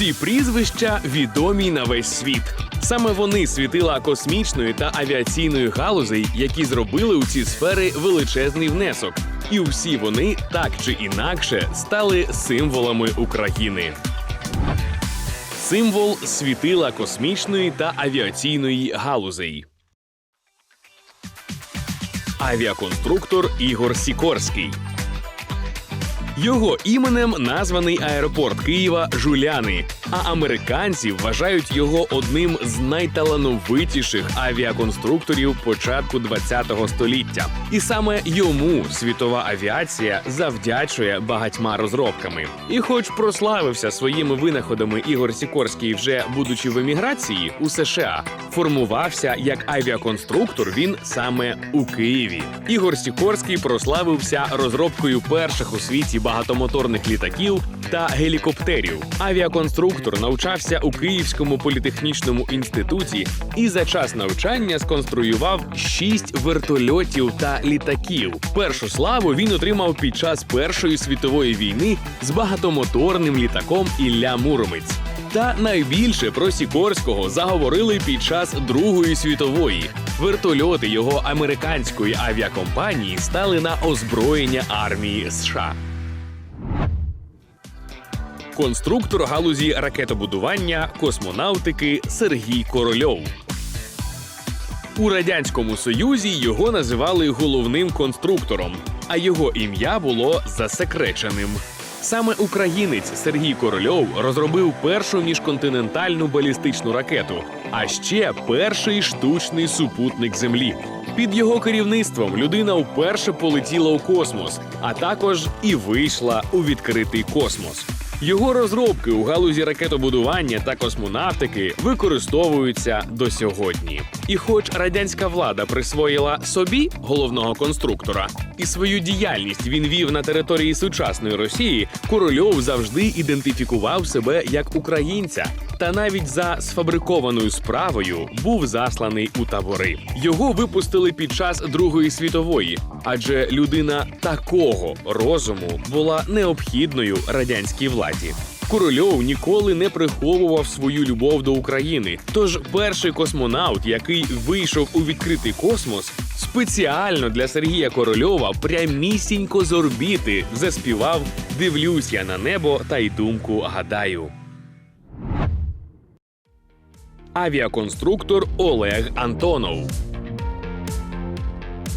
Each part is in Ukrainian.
Ці прізвища відомі на весь світ. Саме вони світила космічної та авіаційної галузей, які зробили у ці сфери величезний внесок. І всі вони так чи інакше стали символами України. Символ світила космічної та авіаційної галузей. Авіаконструктор Ігор Сікорський. Його іменем названий аеропорт Києва Жуляни. А американці вважають його одним з найталановитіших авіаконструкторів початку ХХ століття. І саме йому світова авіація завдячує багатьма розробками. І, хоч прославився своїми винаходами Ігор Сікорський, вже будучи в еміграції у США, формувався як авіаконструктор він саме у Києві. Ігор Сікорський прославився розробкою перших у світі багатомоторних літаків та гелікоптерів. Авіаконструктор навчався у Київському політехнічному інституті і за час навчання сконструював шість вертольотів та літаків. Першу славу він отримав під час Першої світової війни з багатомоторним літаком Ілля Муромець. Та найбільше про Сікорського заговорили під час Другої світової. Вертольоти його американської авіакомпанії стали на озброєння армії США. Конструктор галузі ракетобудування, космонавтики Сергій Корольов. У радянському союзі його називали головним конструктором, а його ім'я було засекреченим. Саме українець Сергій Корольов розробив першу міжконтинентальну балістичну ракету, а ще перший штучний супутник Землі. Під його керівництвом людина вперше полетіла у космос, а також і вийшла у відкритий космос. Його розробки у галузі ракетобудування та космонавтики використовуються до сьогодні. І хоч радянська влада присвоїла собі головного конструктора, і свою діяльність він вів на території сучасної Росії, Корольов завжди ідентифікував себе як українця. Та навіть за сфабрикованою справою був засланий у табори. Його випустили під час Другої світової, адже людина такого розуму була необхідною радянській владі. Корольов ніколи не приховував свою любов до України. Тож перший космонавт, який вийшов у відкритий космос, спеціально для Сергія Корольова прямісінько з орбіти заспівав Дивлюсь я на небо та й думку гадаю. Авіаконструктор Олег Антонов.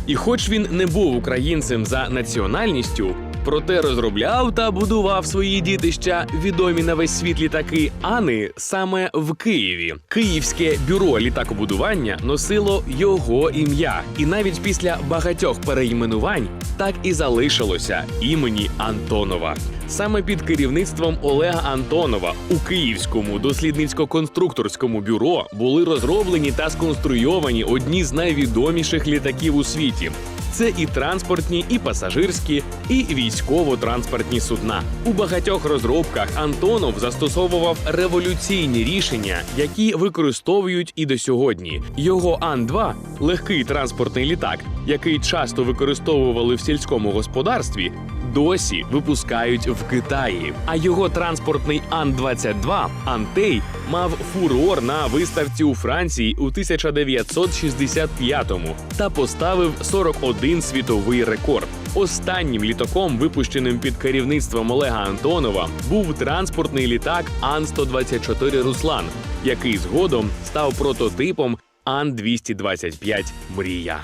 І хоч він не був українцем за національністю, проте розробляв та будував свої дітища відомі на весь світ літаки Ани саме в Києві. Київське бюро літакобудування носило його ім'я, і навіть після багатьох перейменувань так і залишилося імені Антонова. Саме під керівництвом Олега Антонова у Київському дослідницько-конструкторському бюро були розроблені та сконструйовані одні з найвідоміших літаків у світі. Це і транспортні, і пасажирські, і військово-транспортні судна. У багатьох розробках Антонов застосовував революційні рішення, які використовують і до сьогодні. Його Ан-2 – легкий транспортний літак, який часто використовували в сільському господарстві, досі випускають в Китаї. А його транспортний Ан-22 Антей мав фурор на виставці у Франції у 1965-му та поставив 41 світовий рекорд. Останнім літаком, випущеним під керівництвом Олега Антонова, був транспортний літак Ан-124 Руслан, який згодом став прототипом Ан-225 Мрія.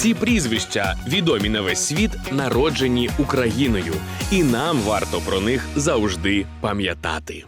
Ці прізвища відомі на весь світ, народжені Україною, і нам варто про них завжди пам'ятати.